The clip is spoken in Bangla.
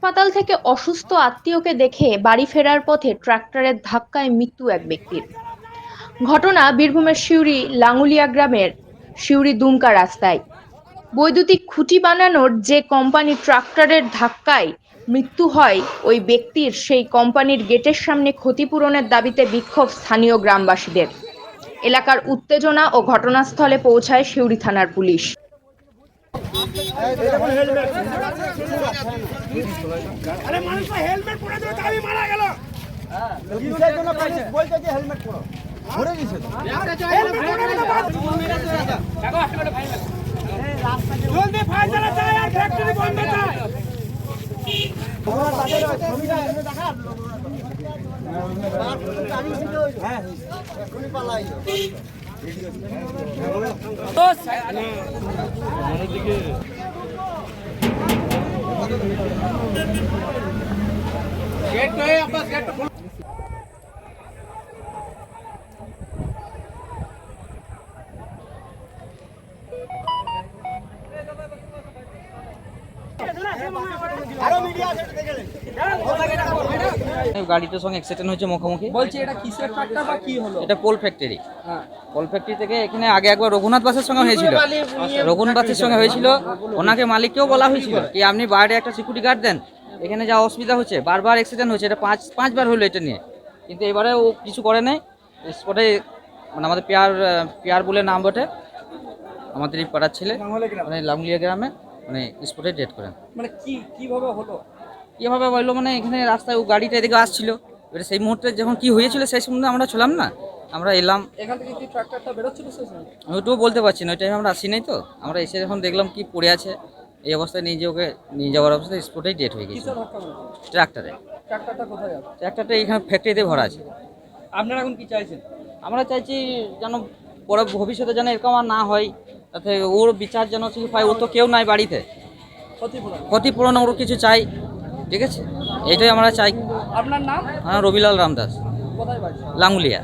হাসপাতাল থেকে অসুস্থ আত্মীয়কে দেখে বাড়ি ফেরার পথে ট্রাক্টরের ধাক্কায় মৃত্যু এক ব্যক্তির। ঘটনা বীরভূমের সিউড়ি লাঙ্গুলিয়া গ্রামের সিউড়ি দুমকা রাস্তায়। বৈদ্যুতিক খুঁটি বানানোর যে কোম্পানি ট্রাক্টরের ধাক্কায় মৃত্যু হয়, ওই ব্যক্তির সেই কোম্পানির গেটের সামনে ক্ষতিপূরণের দাবিতে বিক্ষোভ স্থানীয় গ্রামবাসীদের। এলাকার উত্তেজনা ও ঘটনাস্থলে পৌঁছায় সিউড়ি থানার পুলিশ। আরে মানুষ হেলমেট পরে দিল তাই মারা গেল কিসের জন্য পুলিশ বলছে যে হেলমেট পরো। ধরে দিছে তো। হেলমেট পরে দিল জলদি ফায়ার চালা চাই আর ফ্যাক্টরি বন্ধ চাই হ্যাঁ পালাই আরও মিডিয়া আছে দেখে গাড়িটার সঙ্গে অ্যাক্সিডেন্ট হয়েছে মুখোমুখি। বলছি এটা কিসের ট্রাক্টর বা কি হলো? এটা কোল ফ্যাক্টরি কোল ফ্যাক্টরি থেকে এখানে আগে একবার রঘুনাথ বাসের সঙ্গে হয়েছিল। রঘুনাথ বাসের সঙ্গে হয়েছিল। ওনাকে মালিককেও বলা হয়েছিল কি আপনি বাইরে একটা সিকিউরিটি গার্ড দেন। এখানে যা অসুবিধা হচ্ছে বারবার অ্যাক্সিডেন্ট হচ্ছে এটা পাঁচ পাঁচবার হলো এটা নিয়ে। কিন্তু এবারে ও কিছু করে নাই। স্পটে মানে আমাদের পেয়ার পেয়ার বলে নাম বটে। আমাদের এই পাড়ার ছেলে মানে লাঙ্গুলিয়া গ্রামে মানে স্পটে ডেট করেন। মানে কি কীভাবে হলো? কীভাবে বলল মানে এখানে রাস্তায় ও গাড়িটা এদিকে আসছিল। এবারে সেই মুহূর্তে যখন কি হয়েছিল সেই সম্বন্ধে আমরা ছিলাম না আমরা এলাম। এখান থেকে কি ট্রাক্টরটা বেরোচ্ছিল ওইটুকু বলতে পারছি না ওই টাইমে আমরা আসি নাই তো। আমরা এসে যখন দেখলাম কি পড়ে আছে এই অবস্থায় নিজে ওকে নিয়ে যাওয়ার অবস্থায় স্পটেই ডেট হয়ে গেছে ট্রাক্টরে। ট্রাক্টরটা কোথায় ট্রাক্টরটা এখানে ফ্যাক্টরিতে ভরা আছে। আপনারা এখন কি চাইছেন? আমরা চাইছি যেন পরে ভবিষ্যতে যেন এরকম আর না হয় তাতে ওর বিচার যেন ঠিক পায় ও তো কেউ নাই বাড়িতে। ক্ষতিপূরণ। ক্ষতিপূরণ ওর কিছু চাই। ঠিক আছে? এইটাই আমরা চাই। আপনার নাম? আমার রবিলাল রামদাস। কোথায় বাড়ি? লাঙ্গুলিয়া